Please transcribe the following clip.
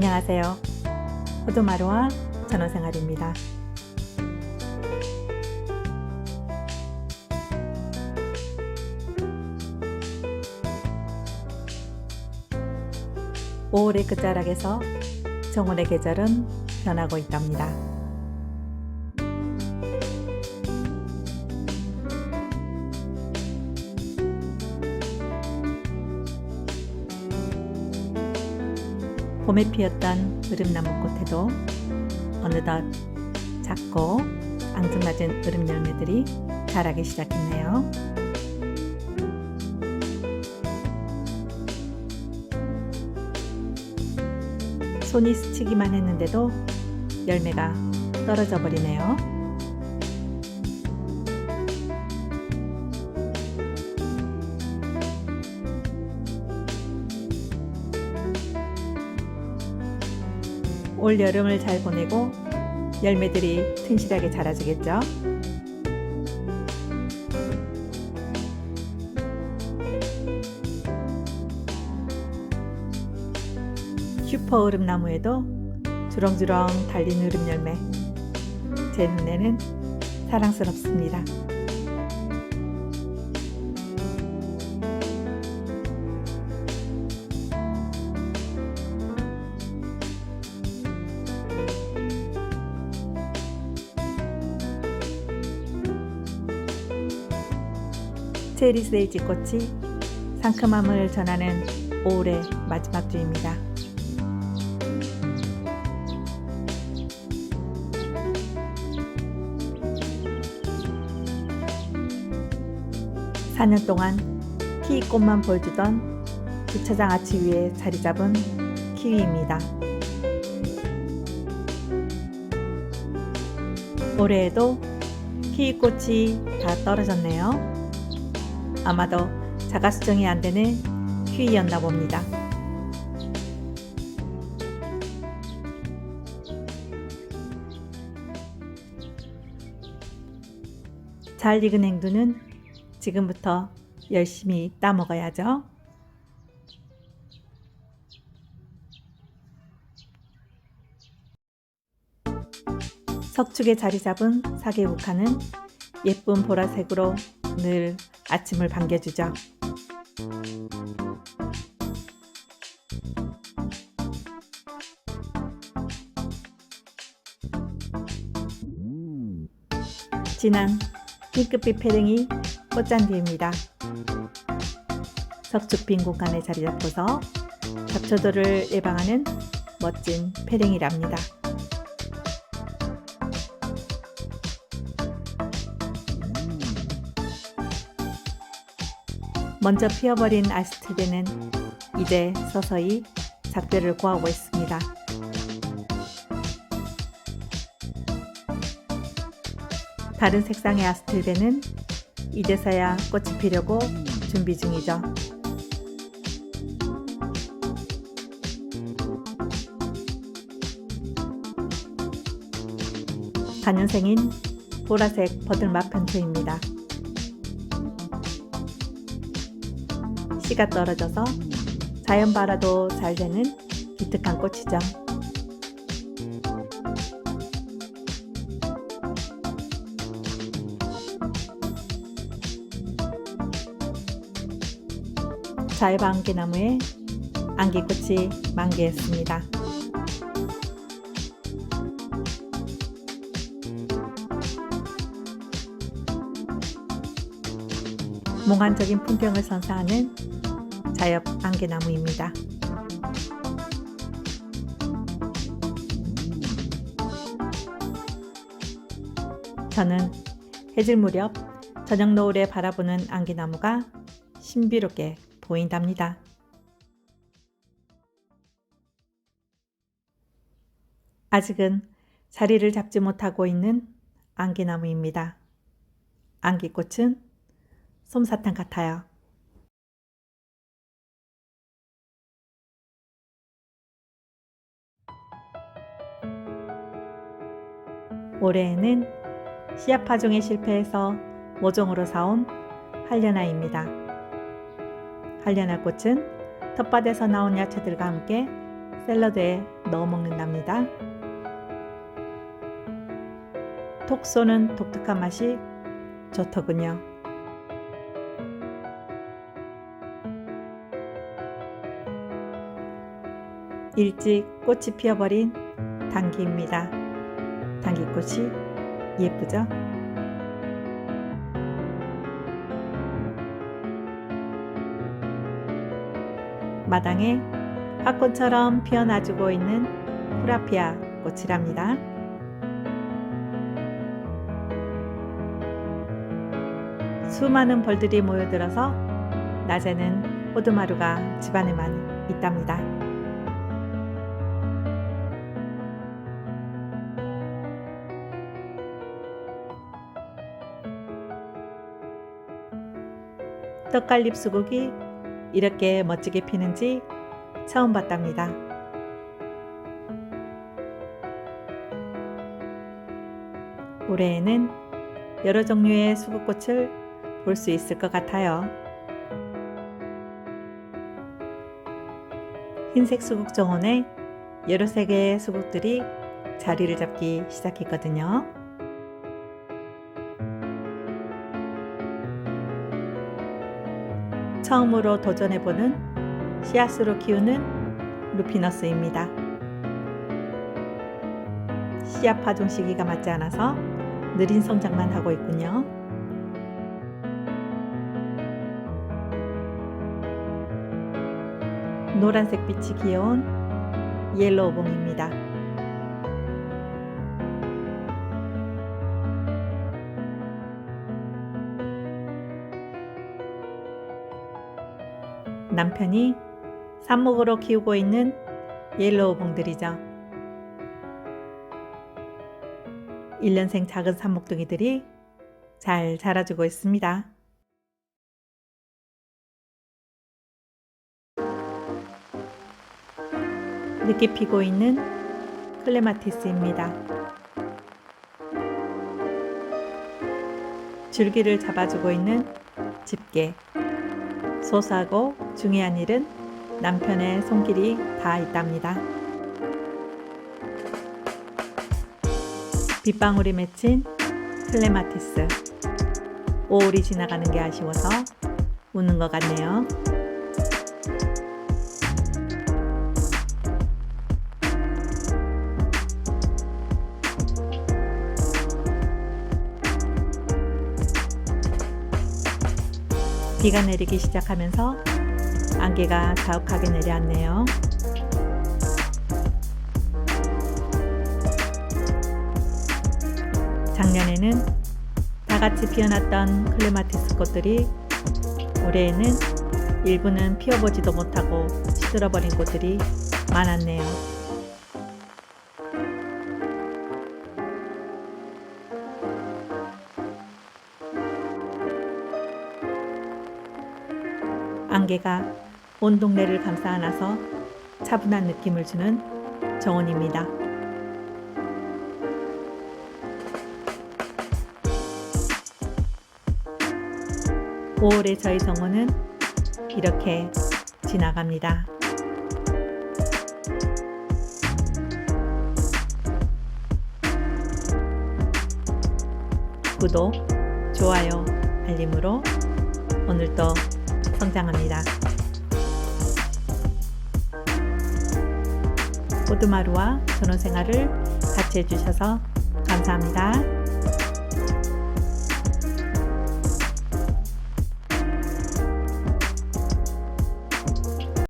안녕하세요. 호두마루와 전원생활입니다. 오월의 끝자락에서 정원의 계절은 변하고 있답니다. 봄에 피었던 으름나무 꽃에도 어느덧 작고 앙증맞은 으름 열매들이 자라기 시작했네요. 손이 스치기만 했는데도 열매가 떨어져 버리네요. 올 여름을 잘 보내고 열매들이 튼실하게 자라주겠죠. 슈퍼 으름나무에도 주렁주렁 달린 으름 열매. 제 눈에는 사랑스럽습니다. 체리 세이지 꽃이 상큼함을 전하는 5월의 마지막 주입니다. 사년 동안 키위꽃만 보여주던 주차장 아치 위에 자리 잡은 키위입니다. 올해에도 키위꽃이 다 떨어졌네요. 아마도 자가 수정이 안 되는 키위였나 봅니다. 잘 익은 행두는 지금부터 열심히 따먹어야죠. 석축에 자리 잡은 사계국화는 예쁜 보라색으로 늘 아침을 반겨주죠. 진한 핑크빛 패링이 꽃잔디입니다. 석축 빈 공간에 자리 잡고서 잡초들을 예방하는 멋진 패링이랍니다. 먼저 피어버린 아스트레는 이제 서서히 작별을 고하고 있습니다. 다른 색상의 아스트레는 이제서야 꽃이 피려고 준비 중이죠. 단연생인 보라색 버들맛 편초입니다. 씨가 떨어져서 자연 발화도 잘 되는 기특한 꽃이죠. 자해방개나무에 안개꽃이 만개했습니다. 몽환적인 풍경을 선사하는 자엽 안개나무입니다. 저는 해질 무렵 저녁 노을에 바라보는 안개나무가 신비롭게 보인답니다. 아직은 자리를 잡지 못하고 있는 안개나무입니다. 안개꽃은 솜사탕 같아요. 올해에는 씨앗 파종에 실패해서 모종으로 사온 한려나입니다. 한려나 꽃은 텃밭에서 나온 야채들과 함께 샐러드에 넣어 먹는답니다. 톡 쏘는 독특한 맛이 좋더군요. 일찍 꽃이 피어버린 당귀입니다. 당귀꽃이 예쁘죠? 마당에 팝콘처럼 피어나주고 있는 후라피아 꽃이랍니다. 수많은 벌들이 모여들어서 낮에는 호두마루가 집안에만 있답니다. 떡갈립 수국이 이렇게 멋지게 피는지 처음 봤답니다. 올해에는 여러 종류의 수국꽃을 볼 수 있을 것 같아요. 흰색 수국 정원에 여러 색의 수국들이 자리를 잡기 시작했거든요. 처음으로 도전해보는 씨앗으로 키우는 루피너스입니다. 씨앗 파종 시기가 맞지 않아서 느린 성장만 하고 있군요. 노란색 빛이 귀여운 옐로우 봉입니다. 남편이 삽목으로 키우고 있는 옐로우 봉들이죠. 1년생 작은 삽목둥이들이 잘 자라주고 있습니다. 늦게 피고 있는 클레마티스입니다. 줄기를 잡아주고 있는 집게. 소소하고 중요한 일은 남편의 손길이 다 있답니다. 빗방울이 맺힌 클레마티스. 5월이 지나가는 게 아쉬워서 우는 것 같네요. 비가 내리기 시작하면서 안개가 자욱하게 내려왔네요. 작년에는 다 같이 피어났던 클레마티스 꽃들이 올해에는 일부는 피어보지도 못하고 시들어버린 꽃들이 많았네요. 안개가 온 동네를 감싸 안아서 차분한 느낌을 주는 정원입니다. 5월의 저희 정원은 이렇게 지나갑니다. 구독, 좋아요, 알림으로 오늘도 성장합니다. 호두마루와 전원 생활을 같이 해주셔서 감사합니다.